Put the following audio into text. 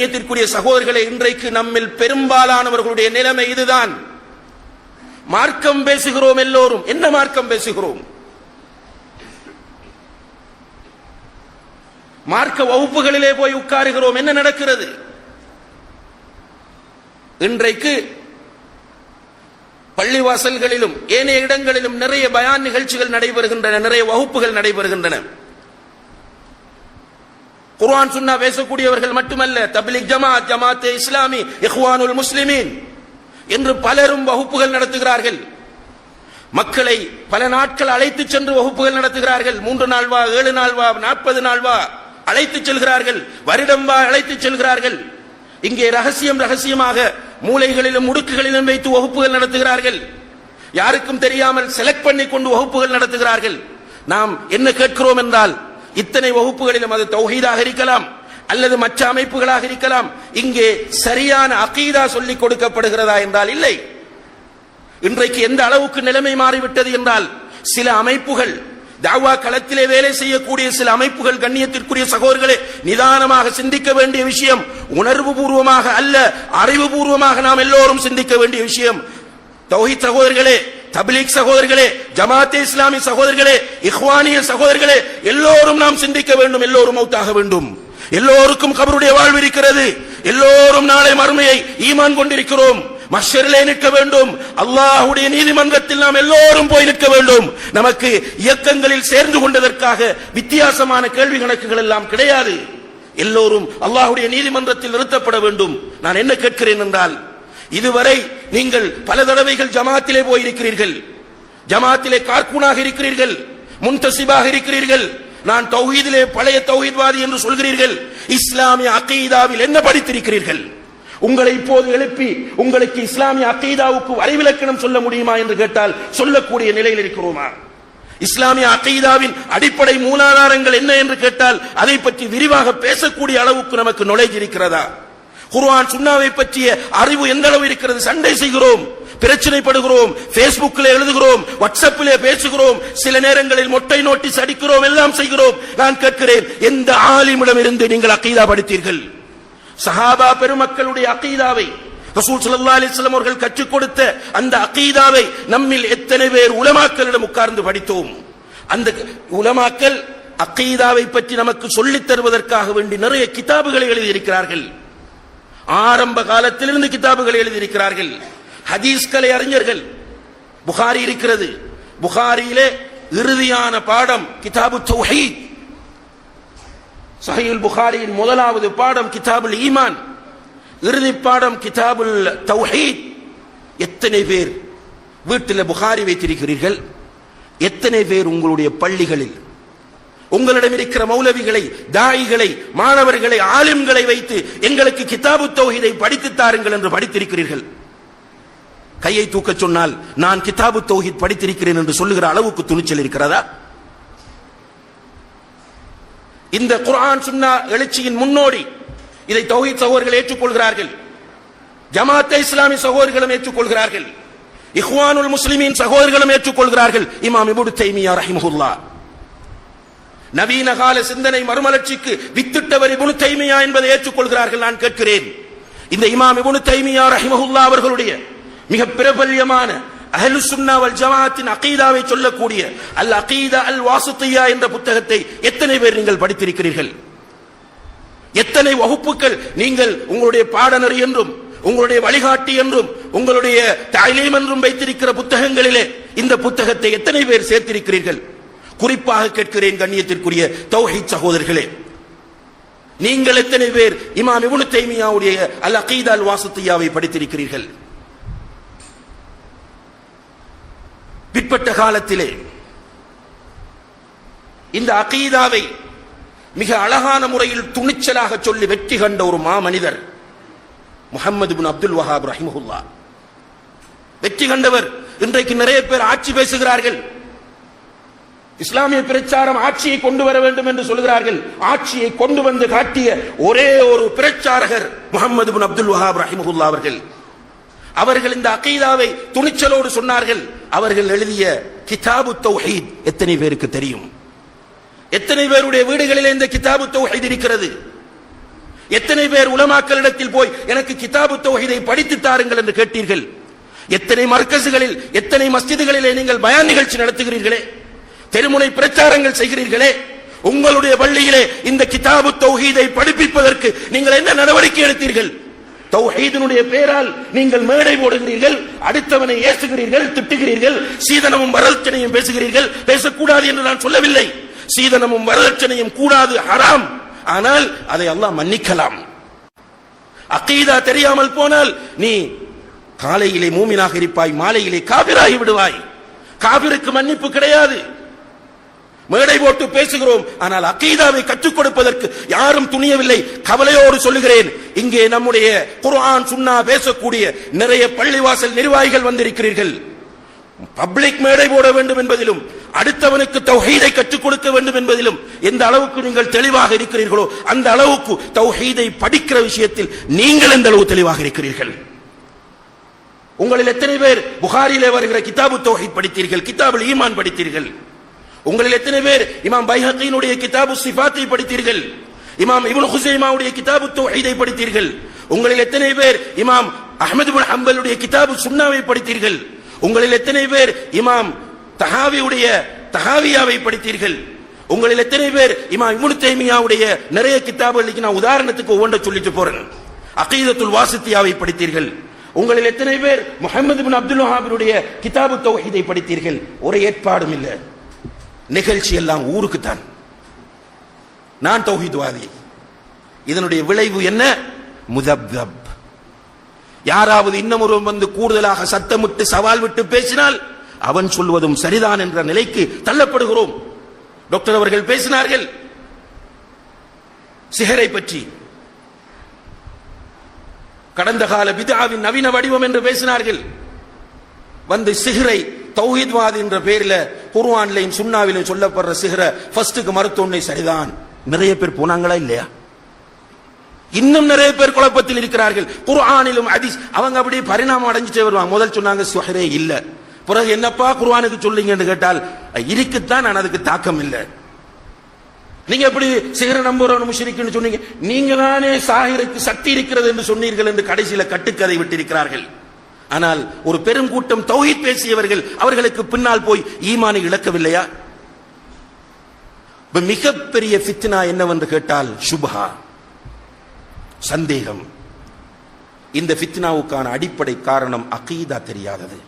கண்ணியத்திற்குரிய சகோதரர்களை இன்றைக்கு நம்மில் பெரும்பாலானவர்களுடைய நிலைமை இதுதான். மார்க்கம் பேசுகிறோம் எல்லோரும். என்ன மார்க்கம் பேசுகிறோம்? மார்க்க வகுப்புகளிலே போய் உட்காருகிறோம். என்ன நடக்கிறது? இன்றைக்கு பள்ளிவாசல்களிலும் ஏனைய இடங்களிலும் நிறைய பயான் நிகழ்ச்சிகள் நடைபெறுகின்றன நிறைய வகுப்புகள் நடைபெறுகின்றன. குர்ஆன் சுன்னா பேசக்கூடியவர்கள் மட்டுமல்ல தபிலிக் ஜமாத் ஜமாத்தே இஸ்லாமி இஹ்வானுல் முஸ்லிமீன் என்று பலரும் வகுப்புகள் நடத்துகிறார்கள். மக்களை பல நாட்கள் அழைத்து சென்று வகுப்புகள் நடத்துகிறார்கள். மூன்று நாள் வா ஏழு நாள் வா நாற்பது நாள் வா அழைத்து செல்கிறார்கள். வருடம் வா அழைத்து செல்கிறார்கள். இங்கே ரகசியம் ரகசியமாக மூலைகளிலும் முடுக்குகளிலும் வைத்து வகுப்புகள் நடத்துகிறார்கள். யாருக்கும் தெரியாமல் செலக்ட் பண்ணி கொண்டு வகுப்புகள் நடத்துகிறார்கள். நாம் என்ன கேட்கிறோம் என்றால் இத்தனை வகுப்புகளிலும் அது தௌஹீதாக இருக்கலாம் அல்லது மற்ற அமைப்புகளாக இருக்கலாம். இங்கே சரியான அகீதா சொல்லிக் கொடுக்கப்படுகிறதா என்றால் இல்லை. இன்றைக்கு எந்த அளவுக்கு நிலைமை மாறிவிட்டது என்றால் சில அமைப்புகள் தாவா களத்திலே வேலை செய்யக்கூடிய சில அமைப்புகள் கண்ணியத்திற்குரிய சகோதரர்களே நிதானமாக சிந்திக்க வேண்டிய விஷயம் உணர்வு பூர்வமாக அல்ல அறிவு பூர்வமாக நாம் எல்லோரும் சிந்திக்க வேண்டிய விஷயம். தௌஹீத் சகோதரர்களே தபிலீக் சகோதரர்களே ஜமாத்தே இஸ்லாமி சகோதரர்களே இஹ்வானிய சகோதரர்களே எல்லோரும் நாம் சிந்திக்க வேண்டும் எல்லோரும் மௌத்தாக வேண்டும். எல்லோருக்கும் கபருடைய வாழ்வு இருக்கிறது. எல்லோரும் நாளை மறுமையை ஈமான் கொண்டிருக்கிறோம். மஷரிலே நிற்க வேண்டும். அல்லாஹுடைய நீதிமன்றத்தில் நாம் எல்லோரும் போய் நிற்க வேண்டும். நமக்கு இயக்கங்களில் சேர்ந்து கொண்டதற்காக வித்தியாசமான கேள்வி கணக்குகள் எல்லாம் கிடையாது. எல்லோரும் அல்லாஹுடைய நீதிமன்றத்தில் நிறுத்தப்பட வேண்டும். நான் என்ன கேட்கிறேன் என்றால் இதுவரை நீங்கள் பல தடவைகள் ஜமாத்திலே போயிருக்கிறீர்கள். ஜமாத்திலே கார்கூனாக இருக்கிறீர்கள். முன்தசிபாக இருக்கிறீர்கள். நான் தௌஹீதிலே பழைய தௌஹீத்வாதி என்று சொல்கிறீர்கள். இஸ்லாமிய அகீதாவில் என்ன படித்திருக்கிறீர்கள்? உங்களை இப்போது எழுப்பி உங்களுக்கு இஸ்லாமிய அகீதாவுக்கு வரைவிலக்கணம் சொல்ல முடியுமா என்று கேட்டால் சொல்லக்கூடிய நிலையில் இருக்கிறோமா? இஸ்லாமிய அகைதாவின் அடிப்படை மூலாதாரங்கள் என்ன என்று கேட்டால் அதை பற்றி விரிவாக பேசக்கூடிய அளவுக்கு நமக்கு நுழைஞ்சிருக்கிறதா இருக்கிறதா? குர்ஆன் சுண்ணாவை பற்றிய அறிவு எந்த அளவு இருக்கிறது? சண்டை செய்கிறோம் பிரச்சனைப்படுகிறோம் பேஸ்புக்கில் எழுதுகிறோம் வாட்ஸ்அப்பிலே பேசுகிறோம் சில நேரங்களில் மொட்டை நோட்டீஸ் அடிக்கிறோம் எல்லாம் செய்கிறோம். நான் கேட்கிறேன் எந்த ஆலிமிடம் இருந்து நீங்கள் அக்கீதா படித்தீர்கள்? சஹாபா பெருமக்களுடைய அக்கீதாவை ரசூல் சல்லா அலிஸ்லாம் அவர்கள் கற்றுக் கொடுத்த அந்த அக்கீதாவை நம்மில் எத்தனை பேர் உலமாக்களிடம் உட்கார்ந்து படித்தோம். அந்த உலமாக்கள் அக்கீதாவை பற்றி நமக்கு சொல்லித் தருவதற்காக வேண்டி நிறைய கிதாபுகளை எழுதியிருக்கிறார்கள். ஆரம்ப காலத்திலிருந்து கிதாபுகளை எழுதியிருக்கிறார்கள். ஹதீஸ்களை அறிஞர்கள். புகாரி இருக்கிறது. புகாரியிலே இறுதியான பாடம் கிதாபு தௌஹீத். சஹீல் புகாரியின் முதலாவது பாடம் கிதாபுல் ஈமான். இறுதி பாடம் கிதாபுல் தௌஹீத். எத்தனை பேர் வீட்டில் புகாரி வைத்திருக்கிறீர்கள்? எத்தனை பேர் உங்களுடைய பள்ளிகளில்? உங்களிடம் இருக்கிற மௌலவிகளை தாயிகளை மாணவர்களை ஆலிம்களை வைத்து எங்களுக்கு கிதாபு தௌஹீதை படித்து தாருங்கள் என்று படித்திருக்கிறீர்கள். கையை தூக்கச் சொன்னால் நான் கிதாபு தௌஹீத் படித்திருக்கிறேன் என்று சொல்லுகிற அளவுக்கு துணிச்சல் இருக்கிறதா? இந்த குரான் சுன்னா எழுச்சியின் முன்னோடி. இதை தௌஹீத் சகோதரர்கள் ஏற்றுக்கொள்கிறார்கள். ஜமாத்தே இஸ்லாமி சகோதரர்களும் ஏற்றுக்கொள்கிறார்கள். இஹ்வானுல் முஸ்லிமின் சகோதரர்களும் ஏற்றுக்கொள்கிறார்கள். இமாம் இபுடு தைமியா ரஹிமஹுல்லா. நவீன கால சிந்தனை மறுமலர்ச்சிக்கு வித்திட்டவர் இபுனு தைமியா என்பதை ஏற்றுக்கொள்கிறார்கள் நான் கேட்கிறேன். இந்த இமாம் இபுனு தைமியா ரஹிமஹுல்லா அவர்களுடைய மிக பிரபல்யமான அஹலு சுன்னாவல் ஜமாத்தின் அகீதாவை சொல்லக்கூடிய அல் அகீதா அல் வாசுத்தையா என்ற புத்தகத்தை எத்தனை பேர் நீங்கள் படித்திருக்கிறீர்கள்? எத்தனை வகுப்புகள் நீங்கள் உங்களுடைய பாடநெறி என்றும் உங்களுடைய வழிகாட்டி என்றும் உங்களுடைய தாய்லீம் என்றும் வைத்திருக்கிற புத்தகங்களிலே இந்த புத்தகத்தை எத்தனை பேர் சேர்த்திருக்கிறீர்கள்? குறிப்பாக கேட்கிறேன் கண்ணியத்திற்குரிய தௌஹித் சகோதரர்களே. நீங்கள் எத்தனை பேர் இமாம் இப்னு தைமியாவுடைய அல் அகீதா அல் படித்திருக்கிறீர்கள்? பிற்பட்ட காலத்திலே இந்த அகீதாவை மிக அழகான முறையில் துணிச்சலாக சொல்லி வெற்றி கண்ட ஒரு மாமனிதர் முகமது பின் அப்துல் வஹாப் ரஹிமஹுல்லா. வெற்றி கண்டவர். இன்றைக்கு நிறைய பேர் ஆட்சி பேசுகிறார்கள். இஸ்லாமிய பிரச்சாரம் ஆட்சியை கொண்டு வர வேண்டும் என்று சொல்கிறார்கள். ஆட்சியை கொண்டு வந்து காட்டிய ஒரே ஒரு பிரச்சாரகர் முகமது பின் அப்துல் வஹாப் ரஹிமஹுல்லா அவர்கள். அவர்கள் இந்த அகீதாவை துணிச்சலோடு சொன்னார்கள். அவர்கள் எழுதிய கிதாபு தௌஹீத் எத்தனை பேருக்கு தெரியும்? எத்தனை பேருடைய வீடுகளில் இந்த கிதாபு தௌஹீத் இருக்கிறது? எத்தனை பேர் உலமாக்களிடத்தில் போய் எனக்கு கிதாபு தௌஹீதை படித்து தாருங்கள் என்று கேட்டீர்கள்? எத்தனை மர்க்கசுகளில் எத்தனை மஸ்ஜிதுகளிலே நீங்கள் பயான் நிகழ்ச்சி நடத்துகிறீர்களே? தெருமுனை பிரச்சாரங்கள் செய்கிறீர்களே உங்களுடைய பள்ளியிலே இந்த கிதாபு தௌஹீதை படிப்பிப்பதற்கு நீங்கள் என்ன நடவடிக்கை எடுத்தீர்கள்? தௌஹீதனுடைய பெயரால் நீங்கள் மேடை போடுகிறீர்கள் அடுத்தவனை ஏசுகிறீர்கள் திட்டுகிறீர்கள் சீதனமும் வரதட்சணையும் பேசுகிறீர்கள் பேசக்கூடாது என்று நான் சொல்லவில்லை. சீதனமும் வரதட்சணையும் கூடாது ஹராம். ஆனால் அதை அல்லாஹ் மன்னிக்கலாம். அக்கீதா தெரியாமல் போனால் நீ காலையிலே மூமினாக இருப்பாய் மாலையிலே காபிராகி விடுவாய். காபிருக்கு மன்னிப்பு கிடையாது. மேடை போட்டு பேசுகிறோம். ஆனால் அகீதாவை கற்றுக் கொடுப்பதற்கு யாரும் துணியவில்லை. கவலையோடு சொல்லுகிறேன். இங்கே நம்முடைய குர்ஆன் சுன்னா பேசக்கூடிய நிறைய பள்ளிவாசல் நிர்வாகிகள் வந்திருக்கிறீர்கள். பப்ளிக் மேடை போட வேண்டும் என்பதிலும் அடுத்தவனுக்கு தௌஹீதை கற்றுக் கொடுக்க வேண்டும் என்பதிலும் எந்த அளவுக்கு நீங்கள் தெளிவாக இருக்கிறீர்களோ அந்த அளவுக்கு தௌஹீதை படிக்கிற விஷயத்தில் நீங்கள் எந்த அளவு தெளிவாக இருக்கிறீர்கள். உங்களில் எத்தனை பேர் புகாரிலே வருகிற கிதாபு தௌஹீத் படித்தீர்கள் கிதாபுல் ஈமான் படித்தீர்கள்? உங்களில் எத்தனை பேர் இமாம் பைஹக்கீனுடைய கிதாபு சிஃபாத்தை படித்தீர்கள்? இமாம் இபுல் ஹுசைமாவுடைய கிதாபு தொகைதை படித்தீர்கள்? உங்களில் எத்தனை பேர் இமாம் அஹ்மது பின் ஹம்பலுடைய கிதாபு சுன்னாவை படித்தீர்கள்? உங்களில் எத்தனை பேர் இமாம் தஹாவியுடைய தஹாவியாவை படித்தீர்கள்? உங்களில் எத்தனை பேர் இமாம் இமுனு தைமியாவுடைய நிறைய கிதாபுகளுக்கு நான் உதாரணத்துக்கு ஒவ்வொன்றை சொல்லிட்டு போறேன். அகீதத்துல் வாசித்தியாவை படித்தீர்கள். உங்களில் எத்தனை பேர் முகமது பின் அப்துல் வஹாபினுடைய கிதாபு தொகைதை படித்தீர்கள்? ஒரு ஏற்பாடும் இல்லை. நிகழ்ச்சி எல்லாம் ஊருக்குத்தான். நான் தௌஹித்வாதி. இதனுடைய விளைவு என்ன? முதப்தப். யாராவது இன்னும் ஒருவன் வந்து கூடுதலாக சத்தமிட்டு சவால் விட்டு பேசினால் அவன் சொல்வதும் சரிதான் என்ற நிலைக்கு தள்ளப்படுகிறோம். டாக்டர் அவர்கள் பேசினார்கள். சிகரை பற்றி. கடந்த கால பிதாவின் நவீன வடிவம் என்று பேசினார்கள். வந்து சிகரை தௌஹித்வாதி என்ற பெயரில் குர்ஆன்லையும் சுண்ணாவிலையும் சொல்லப்படுற சிகர ஃபர்ஸ்டுக்கு மருத்துவனை சரிதான். நிறைய பேர் போனாங்களா இல்லையா? இன்னும் நிறைய பேர் குழப்பத்தில் இருக்கிறார்கள். குர்ஆனிலும் அதிஸ் அவங்க அப்படியே பரிணாமம் அடைஞ்சிட்டே வருவாங்க. முதல் சொன்னாங்க சுஹரே இல்ல. பிறகு என்னப்பா குர்ஆனுக்கு சொல்லுங்கன்னு கேட்டால் இருக்குத்தான் நான் அதுக்கு தாக்கம் இல்லை. நீங்க எப்படி சிகர நம்புறவன் முஷரிக்குன்னு சொன்னீங்க? நீங்க தானே சாகிருக்கு சக்தி இருக்கிறது என்று சொன்னீர்கள் என்று கடைசியில கட்டுக்கதை விட்டிருக்கிறார்கள். ஆனால் ஒரு பெருங்கூட்டம் தௌஹித் பேசியவர்கள் அவர்களுக்கு பின்னால் போய் ஈமானை இழக்கவில்லையா? மிகப்பெரிய ஃபித்னா என்னவென்று கேட்டால் சுபஹா சந்தேகம். இந்த ஃபித்னாவுக்கான அடிப்படை காரணம் அகீதா தெரியாதது.